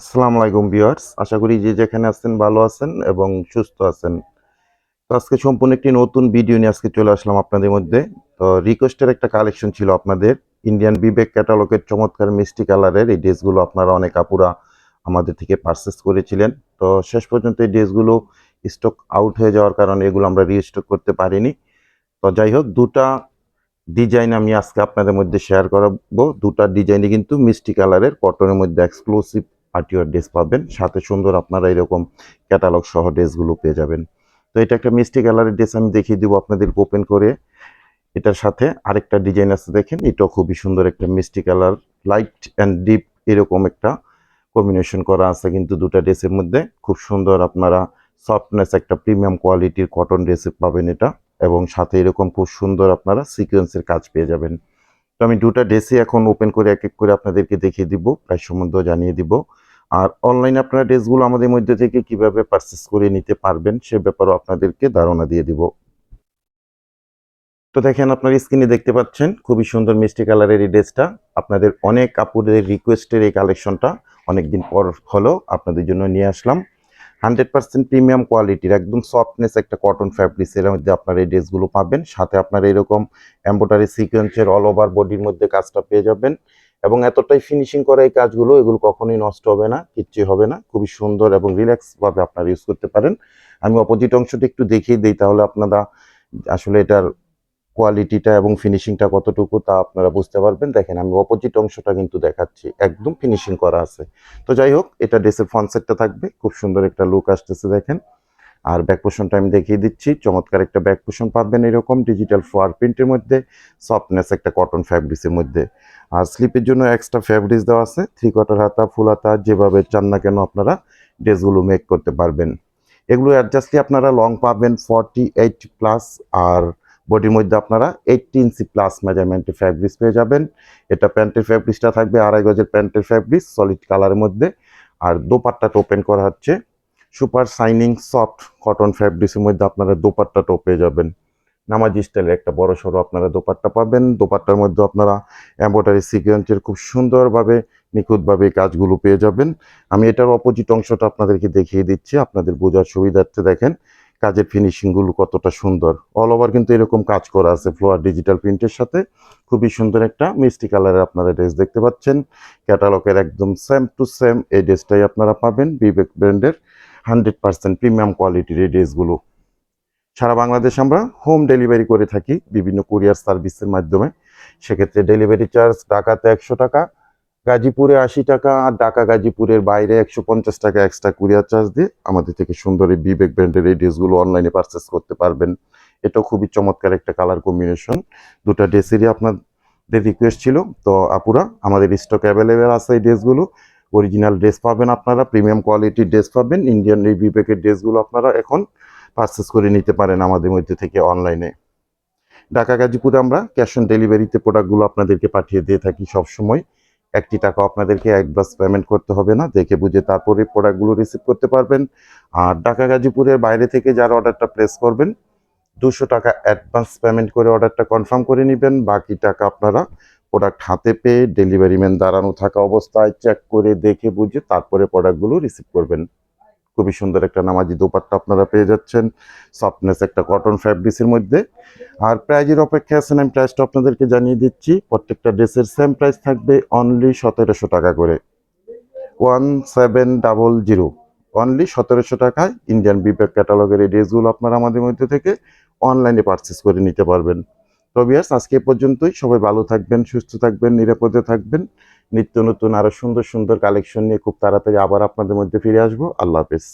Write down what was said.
আসসালামু আলাইকুম ভিউয়ার্স, আশা করি যে যেখানে আছেন ভালো আছেন এবং সুস্থ আছেন। তো আজকে সম্পূর্ণ একটি নতুন ভিডিও নিয়ে আজকে চলে আসলাম আপনাদের মধ্যে। তো রিকোয়েস্টের একটা কালেকশন ছিল আপনাদের ইন্ডিয়ান বিবেক ক্যাটালগের চমৎকার মিষ্টি কালারের এই ড্রেসগুলো আপনারা অনেক আপুরা আমাদের থেকে পারচেস করেছিলেন। তো শেষ পর্যন্ত এই ড্রেসগুলো স্টক আউট হয়ে যাওয়ার কারণে এগুলো আমরা রিস্টক করতে পারিনি। তো যাই হোক, দুটা ডিজাইন আমি আজকে আপনাদের মধ্যে শেয়ার করাবো। দুটা ডিজাইনই কিন্তু মিষ্টি কালারের কটনের মধ্যে এক্সক্লুসিভ পার্টিওয়ার ড্রেস পাবেন। সাথে সুন্দর আপনারা এরকম ক্যাটালগ সহ ড্রেসগুলো পেয়ে যাবেন। তো এটা একটা মিষ্টি কালারের ড্রেস আমি দেখিয়ে দিব আপনাদের ওপেন করে। এটার সাথে আরেকটা ডিজাইন আছে দেখেন, এটাও খুবই সুন্দর একটা মিষ্টি কালার লাইট অ্যান্ড ডিপ এরকম একটা কম্বিনেশন করা আছে কিন্তু দুটা ড্রেসের মধ্যে। খুব সুন্দর আপনারা সফটনেস একটা প্রিমিয়াম কোয়ালিটির কটন ড্রেস পাবেন এটা। এবং সাথে এরকম খুব সুন্দর আপনারা সিকোয়েন্সের কাজ পেয়ে যাবেন। তো আমি দুটা ড্রেসই এখন ওপেন করে এক এক করে আপনাদেরকে দেখিয়ে দিব প্রায় সম্বন্ধ জানিয়ে দিব। আর অনলাইনে আপনারা ড্রেসগুলো আমাদের মধ্যে থেকে কীভাবে পারচেস করে নিতে পারবেন, সে ব্যাপারেও আপনাদেরকে ধারণা দিয়ে দিব। তো দেখেন, আপনার স্ক্রিনে দেখতে পাচ্ছেন, খুবই সুন্দর মিষ্টি কালারের এই ড্রেসটা আপনাদের অনেক কাপড়ের রিকোয়েস্টের এই কালেকশনটা অনেকদিন পর হলো, আপনাদের জন্য নিয়ে আসলাম। হান্ড্রেড পার্সেন্ট প্রিমিয়াম কোয়ালিটির একদম সফটনেস একটা কটন ফ্যাব্রিক্সের মধ্যে আপনারা এই ড্রেসগুলো পাবেন। সাথে আপনারা এরকম এম্বোটারি সিকোয়েন্সের অল ওভার বডির মধ্যে কাজটা পেয়ে যাবেন। এবং এতটাই ফিনিশিং করা এই কাজগুলো, এগুলো কখনোই নষ্ট হবে না কিচ্ছু হবে না। খুবই সুন্দর এবং রিল্যাক্স ভাবে আপনারা ইউজ করতে পারেন। আমি অপোজিট অংশটা একটু দেখিয়ে দিই, তাহলে আপনারা আসলে এটার কোয়ালিটিটা এবং ফিনিশিংটা কতটুকু তা আপনারা বুঝতে পারবেন। দেখেন, আমি অপোজিট অংশটা কিন্তু দেখাচ্ছি, একদম ফিনিশিং করা আছে। তো যাই হোক, এটা ড্রেসের ফ্রন্ট সেটটা থাকবে, খুব সুন্দর একটা লুক আসতেছে, দেখেন। আর ব্যাক আমি দেখিয়ে দিচ্ছি। চমৎকার একটা ব্যাক পাবেন এরকম ডিজিটাল ফ্লোয়ার প্রিন্টের মধ্যে সফটনেস একটা কটন ফ্যাব্রিক্সের মধ্যে। আর স্লিপের জন্য এক্সট্রা ফ্যাব্রিক্স দেওয়া আছে থ্রি কোয়ার্টার হাতা ফুল হাতা, যেভাবে চান না কেন আপনারা ড্রেসগুলো মেক করতে পারবেন। এগুলো অ্যাডজাস্টলি আপনারা লং পাবেন ফর্টি এইট প্লাস আর বডির মধ্যে আপনারা এইটটি ইঞ্চি প্লাস মেজারমেন্টের ফ্যাব্রিক্স পেয়ে যাবেন। এটা প্যান্টের ফ্যাব্রিক্সটা থাকবে আড়াই গজের প্যান্টের ফ্যাব্রিক্স সলিড কালারের মধ্যে। আর দোপাট্টাটা ওপেন করা হচ্ছে। সুপার শাইনিং সফট কটন ফ্যাব্রিক্সের মধ্যে আপনারা দোপাট্টাটাও পেয়ে যাবেন। নামাজি স্টাইলের একটা বড় সড়ো আপনারা দোপাট্টা পাবেন। দোপাট্টার মধ্যে আপনারা এম্ব্রয়ডারি সিকোয়েন্সের খুব সুন্দরভাবে, নিখুঁতভাবে কাজগুলো পেয়ে যাবেন। আমি এটার অপোজিট অংশটা আপনাদেরকে দেখিয়ে দিচ্ছি, আপনাদের বোঝার সুবিধার্থে দেখেন কাজের ফিনিশিংগুলো কতটা সুন্দর। অল ওভার কিন্তু এরকম কাজ করা আছে ফ্লোয়ার ডিজিটাল প্রিন্টের সাথে। খুবই সুন্দর একটা মিষ্টি কালারের আপনারা ড্রেস দেখতে পাচ্ছেন। ক্যাটালগের একদম সেম টু সেম এই ড্রেসটাই আপনারা পাবেন বিবেক ব্র্যান্ডের হান্ড্রেড পার্সেন্ট প্রিমিয়াম কোয়ালিটির এই ড্রেসগুলো। সারা বাংলাদেশ আমরা হোম ডেলিভারি করে থাকি বিভিন্ন কুরিয়ার সার্ভিসের মাধ্যমে। সেক্ষেত্রে ডেলিভারি চার্জ ঢাকাতে একশো টাকা, গাজীপুরে আশি টাকা আর ঢাকা গাজীপুরের বাইরে একশো পঞ্চাশ টাকা এক্সট্রা কুরিয়ার চার্জ দিয়ে আমাদের থেকে সুন্দর এই বিবেক ব্র্যান্ডের এই ড্রেসগুলো অনলাইনে পারচেস করতে পারবেন। এটাও খুবই চমৎকার একটা কালার কম্বিনেশন দুটা ড্রেসেরই আপনাদের রিকোয়েস্ট ছিল। তো আপুরা, আমাদের স্টক অ্যাভেলেবেল আছে এই ড্রেসগুলো অরিজিনাল ড্রেস পাবেন আপনারা প্রিমিয়াম কোয়ালিটির ড্রেস পাবেন ইন্ডিয়ান এই বিবেকের ড্রেসগুলো আপনারা এখন পারচেস করে নিতে পারেন আমাদের মধ্যে থেকে অনলাইনে ঢাকা, গাজীপুরে আমরা ক্যাশ অন ডেলিভারিতে প্রোডাক্টগুলো আপনাদেরকে পাঠিয়ে দিয়ে থাকি সবসময়। একটি টাকা আপনাদেরকে অ্যাডভান্স পেমেন্ট করতে হবে না, দেখে বুঝে তারপরে প্রোডাক্টগুলো রিসিভ করতে পারবেন। আর ঢাকা, গাজীপুরের বাইরে থেকে যারা অর্ডারটা প্লেস করবেন, দুশো টাকা অ্যাডভান্স পেমেন্ট করে অর্ডারটা কনফার্ম করে নেবেন, বাকি টাকা আপনারা প্রোডাক্ট হাতে পেয়ে ডেলিভারি ম্যান দাঁড়ানো থাকা অবস্থায় চেক করে দেখে বুঝে তারপরে প্রোডাক্টগুলো রিসিভ করবেন। খুবই সুন্দর একটা নামাজি দোপাট্টা আপনারা পেয়ে যাচ্ছেন। সফটনেস একটা কটন ফ্যাব্রিক্সের মধ্যে। আর প্রাইজের অপেক্ষা আছেন আমি প্রাইসটা আপনাদেরকে জানিয়ে দিচ্ছি, প্রত্যেকটা ড্রেসের সেম প্রাইস থাকবে অনলি সতেরোশো টাকা করে। One seven double zero. Only সতেরোশো টাকায় ইন্ডিয়ান বিবেক ক্যাটালগের এই ড্রেসগুলো আপনারা আমাদের মধ্যে থেকে অনলাইনে পারচেস করে নিতে পারবেন। তো বিয়ার্স, আজকে পর্যন্তই। সবাই ভালো থাকবেন, সুস্থ থাকবেন, নিরাপদে থাকবেন। নিত্য নতুন আরও সুন্দর সুন্দর কালেকশন নিয়ে খুব তাড়াতাড়ি আবার আপনাদের মধ্যে ফিরে আসব। আল্লাহ হাফেজ।